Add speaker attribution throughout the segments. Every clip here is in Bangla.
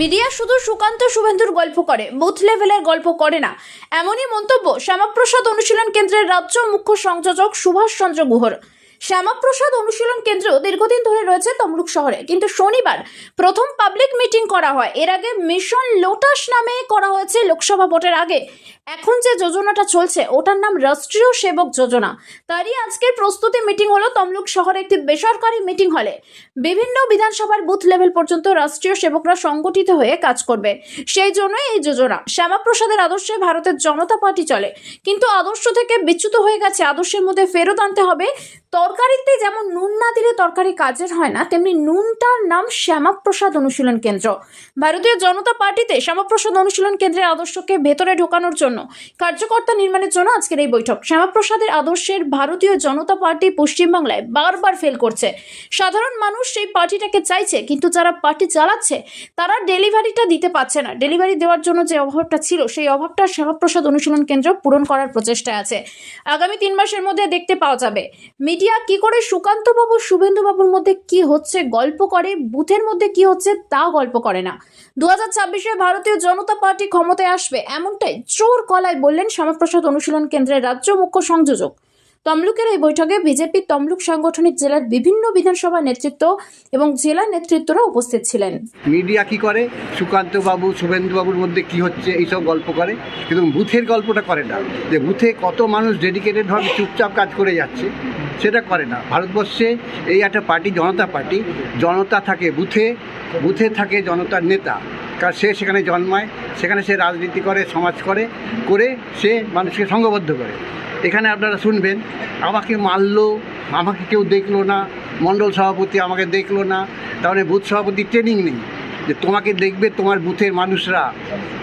Speaker 1: মিডিয়া শুধু সুকান্ত শুভেন্দুর গল্প করে, বুথ লেভেলের গল্প করে না। এমনই মন্তব্য শ্যামাপ্রসাদ অনুশীলন কেন্দ্রের রাজ্য মুখ্য সংযোজক সুভাষ চন্দ্র গুহর। শ্যামাপ্রসাদ অনুশীলন কেন্দ্র দীর্ঘদিন ধরে রয়েছে তমলুক শহরে। কিন্তু শনিবার প্রথম পাবলিক মিটিং করা হয়। এর আগে মিশন লোটাস নামে করা হয়েছে লোকসভা ভোটের আগে। এখন যে যোজনাটা চলছে, ওটার নাম রাষ্ট্রীয় সেবক যোজনা। তারই আজকের প্রস্তুতি মিটিং হলো তমলুক শহরে একটি বেসরকারি মিটিং হলে। বিভিন্ন বিধানসভার বুথ লেভেল পর্যন্ত রাষ্ট্রীয় সেবকরা সংগঠিত হয়ে কাজ করবে। সেই জন্যই এই যোজনা। শ্যামাপ্রসাদের আদর্শে ভারতের জনতা পার্টি চলে। কিন্তু আদর্শ থেকে বিচ্যুত হয়ে গেছে। আদর্শের মধ্যে ফেরত আনতে হবে তরকারিতে যেমন নুন না দিলে তরকারি কাজের হয় না, তেমনি নুনটার নাম শ্যামাপ্রসাদ অনুশীলন কেন্দ্র। ভারতীয় জনতা পার্টিতে শ্যামাপ্রসাদ অনুশীলন কেন্দ্রের আদর্শকে ভেতরে ঢোকানোর জন্য কার্যকর্তা নির্মাণের জন্য আজকের এই বৈঠক। শ্যামাপ্রসাদের আদর্শের ভারতীয় জনতা পার্টি পশ্চিমবাংলায় বারবার ফেল করছে। সাধারণ মানুষ সেই পার্টিটাকে চাইছে, কিন্তু যারা পার্টি চালাচ্ছে, তারা ডেলিভারিটা দিতে পারছে না। ডেলিভারি দেওয়ার জন্য যে অভাবটা ছিল, সেই অভাবটা শ্যামাপ্রসাদ অনুশীলন কেন্দ্র পূরণ করার প্রচেষ্টায় আছে। আগামী তিন মাসের মধ্যে দেখতে পাওয়া যাবে। মিডিয়া কি করে সুকান্ত বাবু শুভেন্দু বাবুর মধ্যে কি হচ্ছে, গল্প করে, বুথের মধ্যে কি হচ্ছে তা গল্প করে না। দু হাজার ছাব্বিশে ভারতীয় জনতা পার্টি ক্ষমতায় আসবে, এমনটাই জোর কলায় বললেন শ্যামাপ্রসাদ অনুশীলন কেন্দ্রের রাজ্য মুখ্য সংযোজক। তমলুকের এই বৈঠকে বিজেপি তমলুক সাংগঠনিক জেলার বিভিন্ন বিধানসভা নেতৃত্ব এবং জেলা নেতৃত্বরা উপস্থিত ছিলেন।
Speaker 2: মিডিয়া কি করে? সুকান্ত বাবু শুভেন্দু বাবুর মধ্যে কি হচ্ছে? এইসব গল্প করে। কিন্তু বুথের গল্পটা করে না। যে বুথে কত মানুষ ডেডিকেটেড ডেডিকেটেডভাবে চুপচাপ কাজ করে যাচ্ছে, সেটা করে না। ভারতবর্ষে এই একটা পার্টি, জনতা পার্টি। জনতা থাকে বুথে বুথে থাকে জনতার নেতা। কারণ সে সেখানে জন্মায়, সেখানে সে রাজনীতি করে, সমাজ করে করে সে মানুষকে সংঘবদ্ধ করে। এখানে আপনারা শুনবেন, আমাকে মারলো, আমাকে কেউ দেখল না, মণ্ডল সভাপতি আমাকে দেখল না, তাহলে বুথ সভাপতি ট্রেনিং নেই। যে তোমাকে দেখবে তোমার বুথের মানুষরা।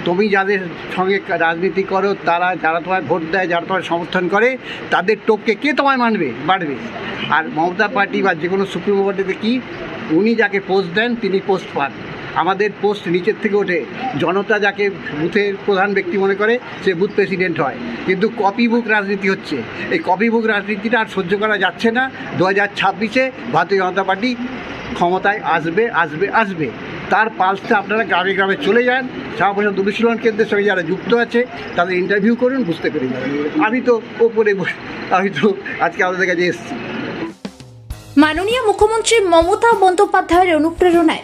Speaker 2: তুমি যাদের সঙ্গে রাজনীতি করো, তারা যারা তোমায় ভোট দেয়, যারা তোমায় সমর্থন করে, তাদের টোপকে কে তোমায় মানবে বাড়বে। আর মমতা পার্টি বা যে কোনো সুপ্রিম পার্টিতে কি, উনি যাকে পোস্ট দেন, তিনি পোস্ট পান। আমাদের পোস্ট নিচের থেকে ওঠে। জনতা যাকে বুথের প্রধান ব্যক্তি মনে করে, সে বুথ প্রেসিডেন্ট হয়। কিন্তু কপি বুক রাজনীতি হচ্ছে। এই কপি বুক রাজনীতিটা আর সহ্য করা যাচ্ছে না। দু হাজার ছাব্বিশে ভারতীয় জনতা পার্টি ক্ষমতায় আসবে আসবে আসবে। তার পালসটা আপনারা গ্রামে গ্রামে চলে যান। শ্যামাপ্রসাদ অনুশীলন কেন্দ্রের সঙ্গে যারা যুক্ত আছে, তাদের ইন্টারভিউ করুন, বুঝতে পেরে যাবেন। আমি তো ওপরে আমি তো আজকে আপনাদের কাছে এসেছি।
Speaker 1: মাননীয় মুখ্যমন্ত্রী মমতা বন্দ্যোপাধ্যায়ের অনুপ্রেরণায়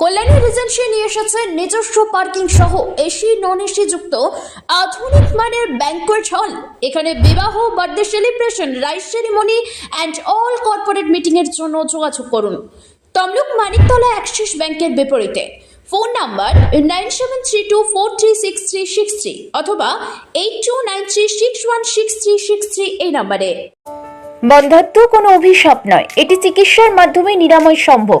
Speaker 1: কল্যাণী রিজেন্সি নিয়ে এসেছে নিজস্ব পার্কিং সহ এসি নন এসি যুক্ত আধুনিক মানের ব্যাংকোয়েট হল এখানে বিবাহ birthday celebration rice ceremony and all corporate meeting এর জন্য যোগাযোগ করুন। তমলুক মানিকতলা অ্যাক্সিস ব্যাংকের বিপরীতে। Phone number nine seven three two four three six three six three অথবা eight two nine three six one six three six three এই নাম্বারে।
Speaker 3: বন্ধাত্ম কোনো অভিশাপ নয়। এটি চিকিৎসার মাধ্যমে নিরাময় সম্ভব।